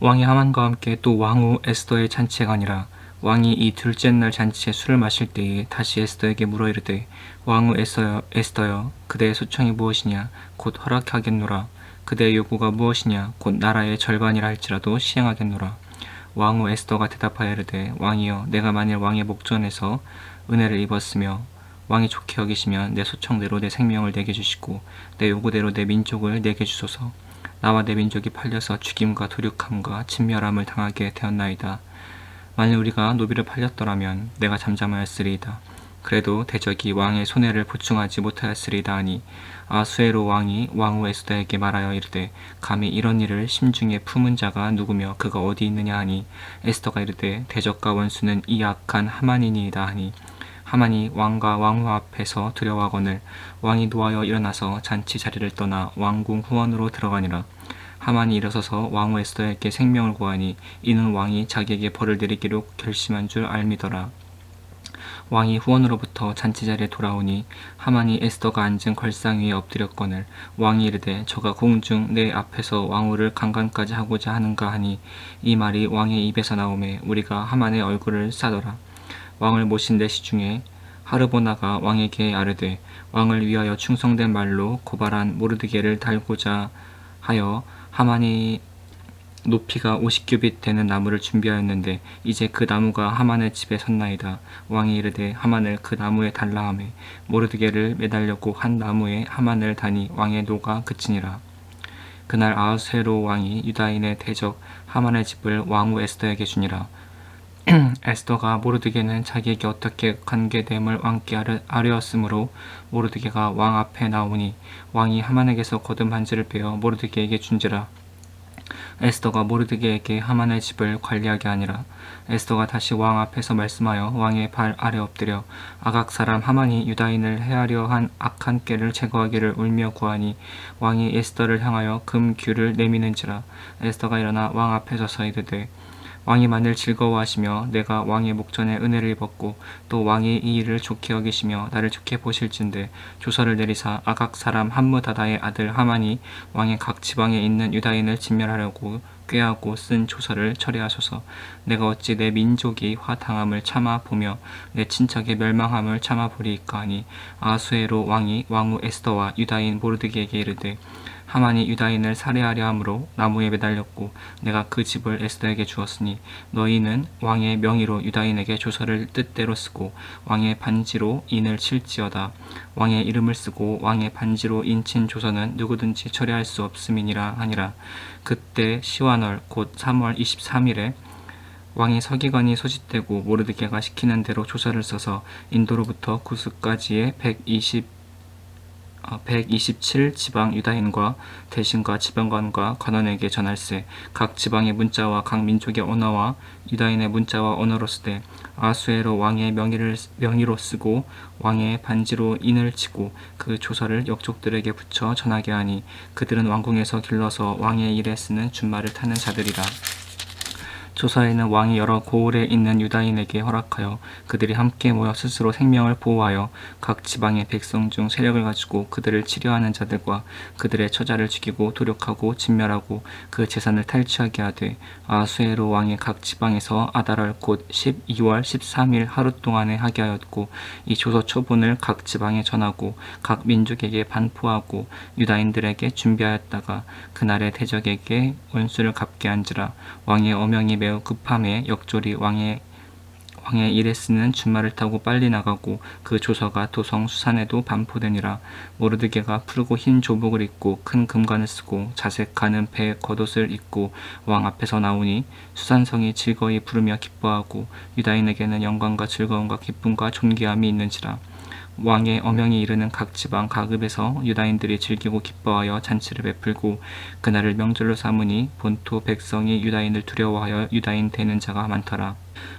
왕이 하만과 함께 또 왕후 에스더의 잔치가 아니라. 왕이 이 둘째 날 잔치에 술을 마실 때에 다시 에스더에게 물어 이르되 왕후 에스더여, 에스더여 그대의 소청이 무엇이냐? 곧 허락하겠노라. 그대의 요구가 무엇이냐? 곧 나라의 절반이라 할지라도 시행하겠노라. 왕후 에스더가 대답하여 이르되 왕이여 내가 만일 왕의 목전에서 은혜를 입었으며 왕이 좋게 여기시면 내 소청대로 내 생명을 내게 주시고 내 요구대로 내 민족을 내게 주소서 나와 내 민족이 팔려서 죽임과 도륙함과 진멸함을 당하게 되었나이다. 만일 우리가 노비를 팔렸더라면 내가 잠잠하였으리이다. 그래도 대적이 왕의 손해를 보충하지 못하였으리이다 하니 아수에로 왕이 왕후 에스더에게 말하여 이르되 감히 이런 일을 심중에 품은 자가 누구며 그가 어디 있느냐 하니 에스더가 이르되 대적과 원수는 이 악한 하만이니이다 하니 하만이 왕과 왕후 앞에서 두려워하거늘 왕이 노하여 일어나서 잔치 자리를 떠나 왕궁 후원으로 들어가니라. 하만이 일어서서 왕후 에스더에게 생명을 구하니 이는 왕이 자기에게 벌을 내리기로 결심한 줄 알미더라. 왕이 후원으로부터 잔치 자리에 돌아오니 하만이 에스더가 앉은 걸상 위에 엎드렸거늘 왕이 이르되 저가 공중 내 앞에서 왕후를 강간까지 하고자 하는가 하니 이 말이 왕의 입에서 나오매 우리가 하만의 얼굴을 싸더라 왕을 모신 내시 중에 하르보나가 왕에게 아뢰되 왕을 위하여 충성된 말로 고발한 모르드게를 달고자 하여 하만이 높이가 50규빗 되는 나무를 준비하였는데 이제 그 나무가 하만의 집에 섰나이다. 왕이 이르되 하만을 그 나무에 달라 하매 모르드게를 매달렸고 한 나무에 하만을 다니 왕의 노가 그치니라. 그날 아하스헤로 왕이 유다인의 대적 하만의 집을 왕후 에스더에게 주니라. 에스더가 모르드게는 자기에게 어떻게 관계됨을 왕께 아뢰, 아뢰었으므로 모르드게가 왕 앞에 나오니 왕이 하만에게서 거듭 반지를 빼어 모르드게에게 준지라. 에스더가 모르드게에게 하만의 집을 관리하게 하니라. 에스더가 다시 왕 앞에서 말씀하여 왕의 발 아래 엎드려 아각 사람 하만이 유다인을 해하려 한 악한 꾀를 제거하기를 울며 구하니 왕이 에스더를 향하여 금 규를 내미는지라. 에스더가 일어나 왕 앞에 서서 이르되 왕이 만일 즐거워하시며 내가 왕의 목전에 은혜를 입었고 또 왕이 이 일을 좋게 여기시며 나를 좋게 보실진데 조서를 내리사 아각 사람 함무다다의 아들 하만이 왕의 각 지방에 있는 유다인을 진멸하려고 꾀하고 쓴 조서를 처리하소서. 내가 어찌 내 민족이 화당함을 참아 보며 내 친척의 멸망함을 참아 보리이까 하니 아수에로 왕이 왕후 에스더와 유다인 모르드게에게 이르되 하만이 유다인을 살해하려 함으로 나무에 매달렸고 내가 그 집을 에스더에게 주었으니 너희는 왕의 명의로 유다인에게 조서를 뜻대로 쓰고 왕의 반지로 인을 칠지어다. 왕의 이름을 쓰고 왕의 반지로 인친 조서는 누구든지 처리할 수 없음이니라 하니라. 그때 시완월 곧 3월 23일에 왕이 서기관이 소집되고 모르드게가 시키는 대로 조서를 써서 인도로부터 구스까지의 120 127 어, 지방 유다인과 대신과 지방관과 관원에게 전할세 각 지방의 문자와 각 민족의 언어와 유다인의 문자와 언어로 쓰되 아수에로 왕의 명의를 명의로 쓰고 왕의 반지로 인을 치고 그 조서를 역족들에게 붙여 전하게 하니 그들은 왕궁에서 길러서 왕의 일에 쓰는 준말을 타는 자들이라. 조사에는 왕이 여러 고을에 있는 유다인에게 허락하여 그들이 함께 모여 스스로 생명을 보호하여 각 지방의 백성 중 세력을 가지고 그들을 치료하는 자들과 그들의 처자를 죽이고 도륙하고 진멸하고 그 재산을 탈취하게 하되 아수에로 왕이 각 지방에서 아달월 곧 12월 13일 하루 동안에 하게 하였고 이 조서 초본을 각 지방에 전하고 각 민족에게 반포하고 유다인들에게 준비하였다가 그날의 대적에게 원수를 갚게 한지라 왕의 어명이 매우 매우 급함에 역졸이 왕의 왕의 일에 쓰는 준말을 타고 빨리 나가고 그 조서가 도성 수산에도 반포되니라. 모르드게가 푸르고 흰 조복을 입고 큰 금관을 쓰고 자색하는 배 겉옷을 입고 왕 앞에서 나오니 수산성이 즐거이 부르며 기뻐하고 유다인에게는 영광과 즐거움과 기쁨과 존귀함이 있는지라 왕의 어명이 이르는 각 지방 가급에서 유다인들이 즐기고 기뻐하여 잔치를 베풀고 그날을 명절로 삼으니 본토 백성이 유다인을 두려워하여 유다인 되는 자가 많더라.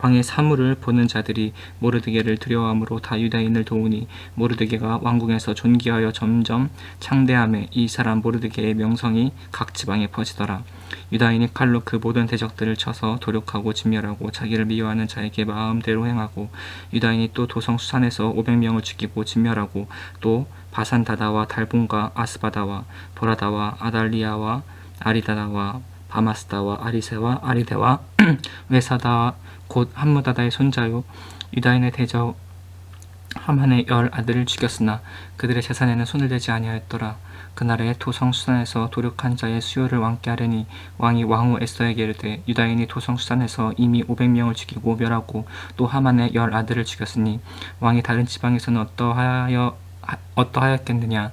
왕의 사물을 보는 자들이 모르드게를 두려워함으로 다 유다인을 도우니 모르드게가 왕궁에서 존귀하여 점점 창대함에 이 사람 모르드게의 명성이 각 지방에 퍼지더라. 유다인이 칼로 그 모든 대적들을 쳐서 도륙하고 진멸하고 자기를 미워하는 자에게 마음대로 행하고 유다인이 또 도성 수산에서 500명을 죽이고 진멸하고 또 바산 다다와 달본과 아스바다와 보라다와 아달리아와 아리다다와 바마스다와 아리세와 아리데와 외사다 곧 함무다다의 손자요 유다인의 대적 하만의 열 아들을 죽였으나 그들의 재산에는 손을 대지 아니하였더라. 그날에 도성 수산에서 도륙한 자의 수요를 왕께 하려니 왕이 왕후 에스더에게 이르되 유다인이 도성 수산에서 이미 500명을 죽이고 멸하고 또 하만의 열 아들을 죽였으니 왕이 다른 지방에서는 어떠하여 하- 어떠하였겠느냐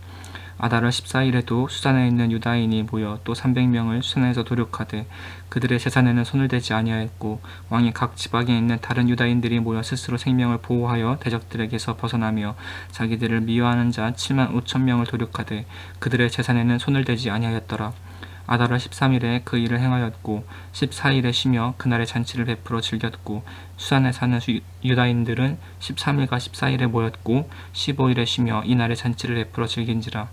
아달월 14일에도 수산에 있는 유다인이 모여 또 300명을 수산에서 도륙하되 그들의 재산에는 손을 대지 아니하였고 왕이 각 지방에 있는 다른 유다인들이 모여 스스로 생명을 보호하여 대적들에게서 벗어나며 자기들을 미워하는 자 7만 5천 명을 도륙하되 그들의 재산에는 손을 대지 아니하였더라. 아달월 13일에 그 일을 행하였고 14일에 쉬며 그날의 잔치를 베풀어 즐겼고 수산에 사는 수- 유다인들은 13일과 14일에 모였고 15일에 쉬며 이날의 잔치를 베풀어 즐긴지라.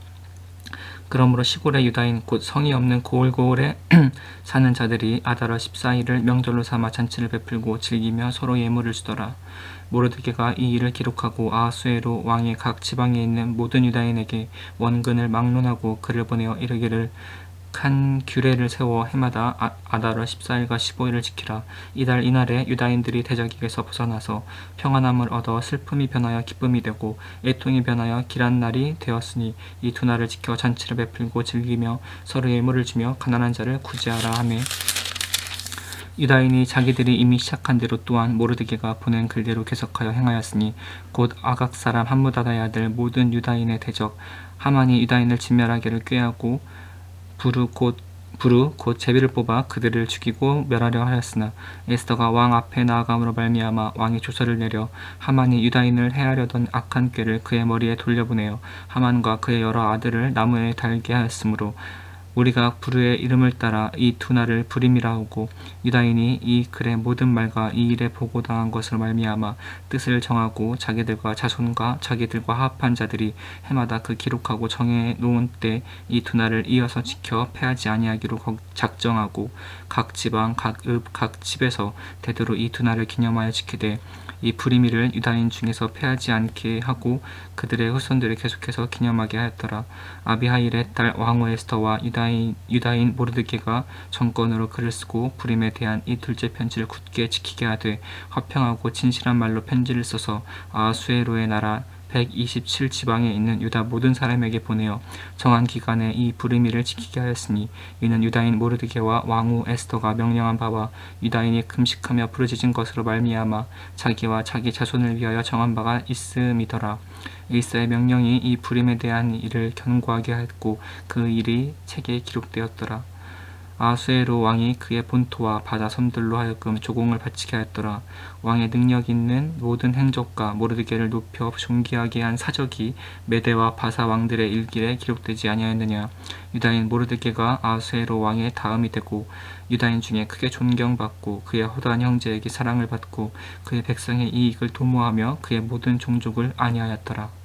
그러므로 시골의 유다인 곧 성이 없는 고을고을에 사는 자들이 아달월 14일을 명절로 삼아 잔치를 베풀고 즐기며 서로 예물을 주더라. 모르드게가 이 일을 기록하고 아하수에로 왕의 각 지방에 있는 모든 유다인에게 원근을 막론하고 글을 보내어 이르기를 칸 규례를 세워 해마다 아- 아달월 14일과 15일을 지키라. 이달 이날에 유다인들이 대적에게서 벗어나서 평안함을 얻어 슬픔이 변하여 기쁨이 되고 애통이 변하여 길한 날이 되었으니 이 두 날을 지켜 잔치를 베풀고 즐기며 서로 예물을 주며 가난한 자를 구제하라 하매 유다인이 자기들이 이미 시작한 대로 또한 모르드게가 보낸 글대로 계속하여 행하였으니 곧 아각 사람 함무다다의 아들 모든 유다인의 대적 하만이 유다인을 진멸하기를 꾀하고 부르 곧 부르 곧 제비를 뽑아 그들을 죽이고 멸하려 하였으나 에스더가 왕 앞에 나아감으로 말미암아 왕이 조서를 내려 하만이 유다인을 해하려던 악한 꾀를 그의 머리에 돌려보내어 하만과 그의 여러 아들을 나무에 달게 하였으므로 우리가 부르의 이름을 따라 이두 날을 불임이라 하고 유다인이 이 글의 모든 말과 이 일에 보고당한 것으로 말미암아 뜻을 정하고 자기들과 자손과 자기들과 합한 자들이 해마다 그 기록하고 정해 놓은 때이두 날을 이어서 지켜 패하지 아니하기로 거- 작정하고 각 지방 각 읍 각 집에서 대대로 이두 날을 기념하여 지키되 이 불임이를 유다인 중에서 패하지 않게 하고 그들의 후손들을 계속해서 기념하게 하였더라. 아비하일의 딸 왕후 에스더와 유다인, 유다인 모르드게가 정권으로 글을 쓰고 불임에 대한 이 둘째 편지를 굳게 지키게 하되 화평하고 진실한 말로 편지를 써서 아수에로의 나라 127 지방에 있는 유다 모든 사람에게 보내어 정한 기간에 이 불의미를 지키게 하였으니 이는 유다인 모르드게와 왕후 에스더가 명령한 바와 유다인이 금식하며 부르짖은 것으로 말미암아 자기와 자기 자손을 위하여 정한 바가 있음이더라. 에이사의 명령이 이 불임에 대한 일을 견고하게 했고 그 일이 책에 기록되었더라. 아수에로 왕이 그의 본토와 바다 섬들로 하여금 조공을 바치게 하였더라. 왕의 능력 있는 모든 행적과 모르드게를 높여 존귀하게 한 사적이 메대와 바사 왕들의 일길에 기록되지 아니하였느냐. 유다인 모르드게가 아수에로 왕의 다음이 되고 유다인 중에 크게 존경받고 그의 허다한 형제에게 사랑을 받고 그의 백성의 이익을 도모하며 그의 모든 종족을 안위하였더라.